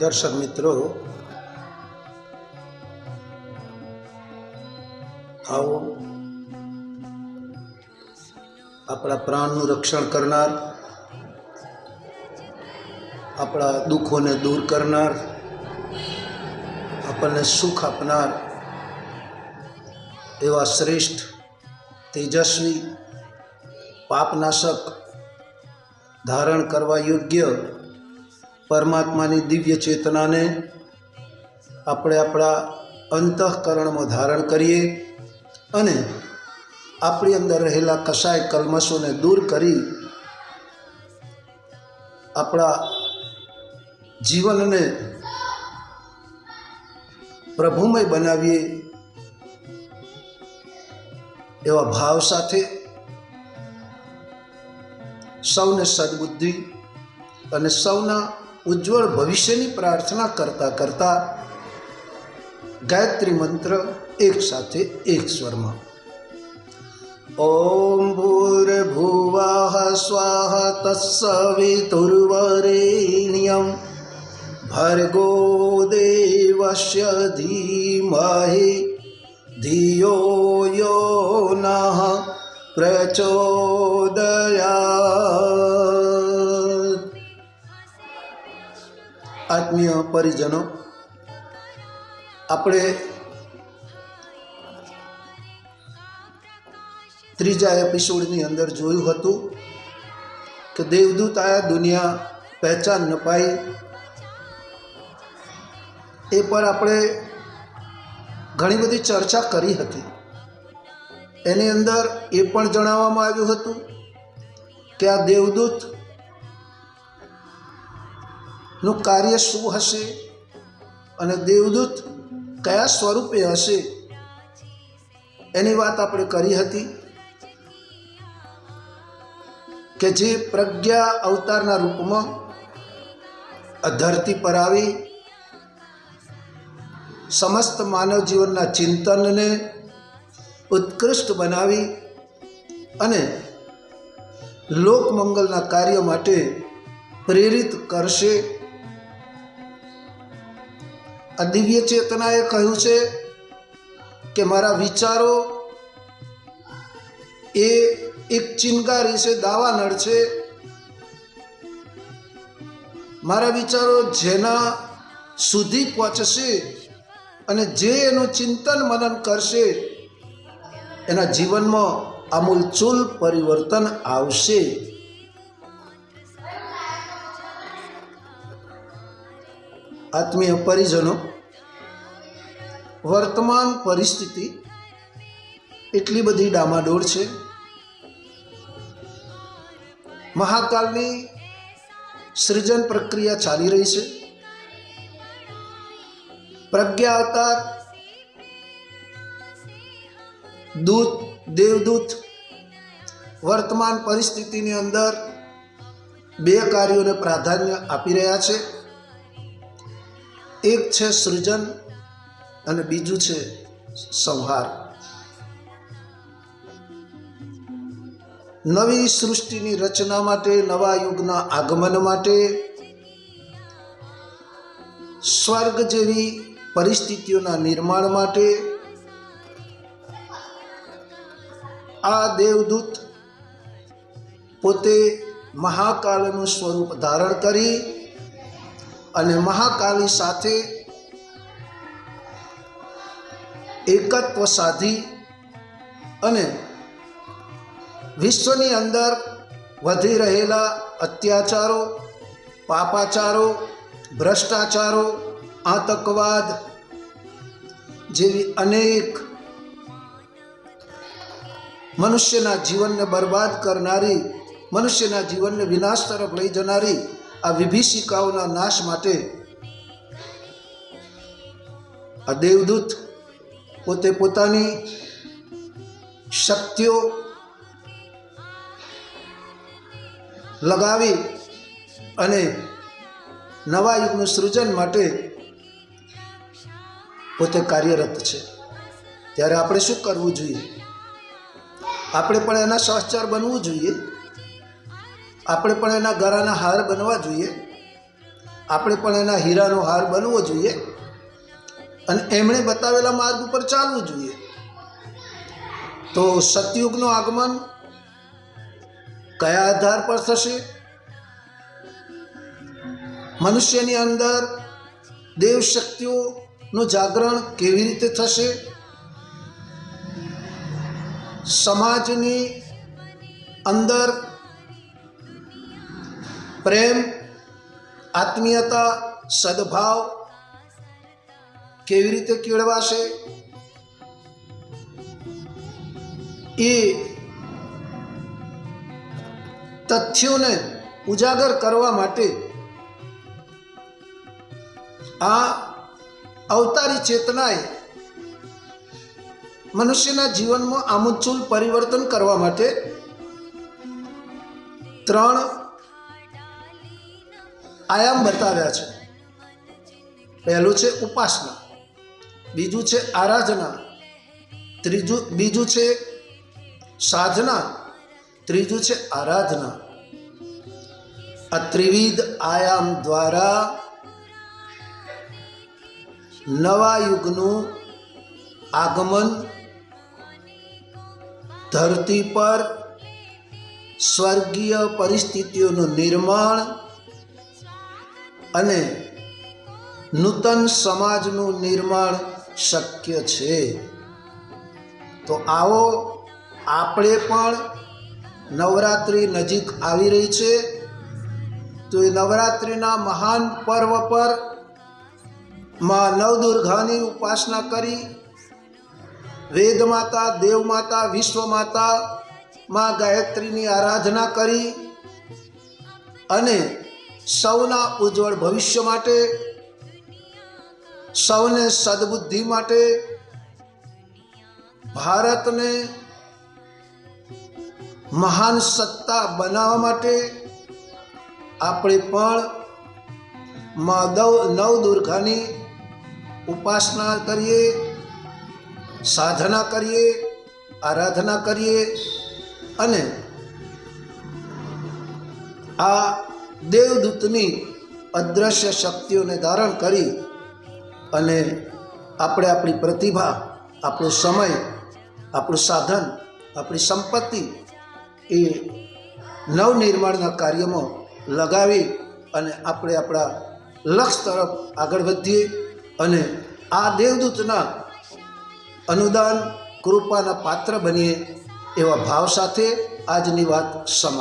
દર્શક મિત્રો આવો. આપણા પ્રાણનું રક્ષણ કરનાર આપણા દુઃખોને દૂર કરનાર આપણને સુખ આપનાર એવા શ્રેષ્ઠ, તેજસ્વી, પાપનાશક ધારણ કરવા યોગ્ય પરમાત્માની દિવ્ય ચેતનાને આપણે આપણા અંતઃકરણમાં ધારણ કરીએ અને આપણી અંદર રહેલા કસાય કલમશોને દૂર કરી આપણા જીવનને પ્રભુમય બનાવીએ એવા ભાવ સાથે સૌને સદબુદ્ધિ અને સૌના ઉજ્જવળ ભવિષ્યની પ્રાર્થના કરતા કરતા ગાયત્રી મંત્ર એક સાથે એક સ્વરમાં. ઓમ ભૂર્ભુવઃ સ્વાહ તત્સવિતુર્વરેણ્યમ ભર્ગો દેવસ્ય ધીમહિ પ્રચોદયાત આત્મીય પરિજનો આપણે ત્રીજા એપિસોડની અંદર જોયું હતું કે દેવદૂત આયા દુનિયા પહેચાન ન પાઈ એ પર આપણે ઘણી બધી ચર્ચા કરી હતી એની અંદર એ પણ જણાવવામાં આવ્યું હતું કે આ દેવદૂતનું કાર્ય શું હશે અને દેવદૂત કયા સ્વરૂપે હશે એની વાત આપણે કરી હતી કે જે પ્રજ્ઞા અવતારના રૂપમાં ધરતી પર આવી, સમસ્ત માનવ જીવનના ચિંતનને ઉત્કૃષ્ટ બનાવી અને લોકમંગલના કાર્ય માટે પ્રેરિત કરશે. આ દિવ્ય ચેતનાએ કહ્યું છે કે મારા વિચારો એ એક ચિનગારી છે, દાવાનળ છે. મારા વિચારો જેના સુધી પહોંચશે અને જે એનું ચિંતન મનન કરશે એના જીવનમાં આમૂલચૂલ પરિવર્તન આવશે. આત્મીય પરિજનો, વર્તમાન પરિસ્થિતિ એટલી બધી ડામાડોળ છે. મહાકાલની સૃજન પ્રક્રિયા ચાલી રહી છે. પ્રજ્ઞા અવતાર દૂત, દેવદૂત, વર્તમાન પરિસ્થિતિની અંદર બે કાર્યોને પ્રાધાન્ય આપી રહ્યા છે. એક છે સૃજન અને બીજું છે સંહાર. નવી સૃષ્ટિની રચના માટે, નવા યુગના આગમન માટે, સ્વર્ગ જેવી પરિસ્થિતિઓના નિર્માણ માટે આ દેવદૂત પોતે મહાકાલનું સ્વરૂપ ધારણ કરી અને મહાકાલી સાથે એકત્વ સાધી અને વિશ્વની અંદર વધી રહેલા અત્યાચારો, પાપાચારો, ભ્રષ્ટાચારો, આતંકવાદ જેવી અનેક મનુષ્યના જીવનને બરબાદ કરનારી, મનુષ્યના જીવનને વિનાશ તરફ લઈ જનારી આ વિભીષિકાઓના નાશ માટે આ દેવદૂત પોતે પોતાની શક્તિઓ લગાવી અને નવા યુગનું સૃજન માટે પોતે કાર્યરત છે. ત્યારે આપણે શું કરવું જોઈએ? આપણે પણ એના સહચાર બનવું જોઈએ. આપણે પણ એના ગળાના હાર બનવા જોઈએ. આપણે પણ એના હીરાનો હાર બનવો જોઈએ. અને એમણે બતાવેલા માર્ગ ઉપર ચાલવું જોઈએ. તો સતયુગનું આગમન કયા આધાર પર થશે? મનુષ્યની અંદર દેવ શક્તિઓનું જાગરણ કેવી રીતે થશે? સમાજની અંદર પ્રેમ, આત્મીયતા, સદભાવ કેવી રીતે કેળવાશે? એ તથ્યોને ઉજાગર કરવા માટે આ અવતારી ચેતનાએ મનુષ્યના જીવનમાં આમૂલચૂલ પરિવર્તન કરવા માટે ત્રણ આયામ બતાવ્યા છે. પહેલું છે ઉપાસના, બીજું છે આરાધના, ત્રીજું, બીજું છે સાધના, ત્રીજું છે આરાધના. આ ત્રિવિધ આયામ દ્વારા નવા યુગનું આગમન ધરતી પર સ્વર્ગીય પરિસ્થિતિઓનું નિર્માણ અને નૂતન સમાજનું નિર્માણ શક્ય છે. તો આવો આપણે પણ નવરાત્રિ નજીક આવી રહી છે. તો એ નવરાત્રિના મહાન પર્વ પરમાં નવદુર્ગાની ઉપાસના કરી વેદ માતા, દેવ માતા, વિશ્વ માતા માં ગાયત્રીની આરાધના કરી અને સૌના ઉજ્જવળ ભવિષ્ય માટે, સૌને સદબુદ્ધિ માટે ભારતને મહાન સત્તા બનાવવા માટે આપણે પણ માધવ નવ દુર્ગાની ઉપાસના કરીએ. સાધના કરીએ, આરાધના કરીએ અને આ દેવદૂતની અદ્રશ્ય શક્તિઓને ધારણ કરી અને આપણે આપણી પ્રતિભા, આપણો સમય, આપણું સાધન, આપણી સંપત્તિ એ નવનિર્માણના કાર્યમાં લગાવી અને આપણે આપણા લક્ષ્ય તરફ આગળ વધીએ અને આ દેવદૂતના અનુદાન કૃપાના પાત્ર બનીએ એવા ભાવ સાથે આજની વાત સમા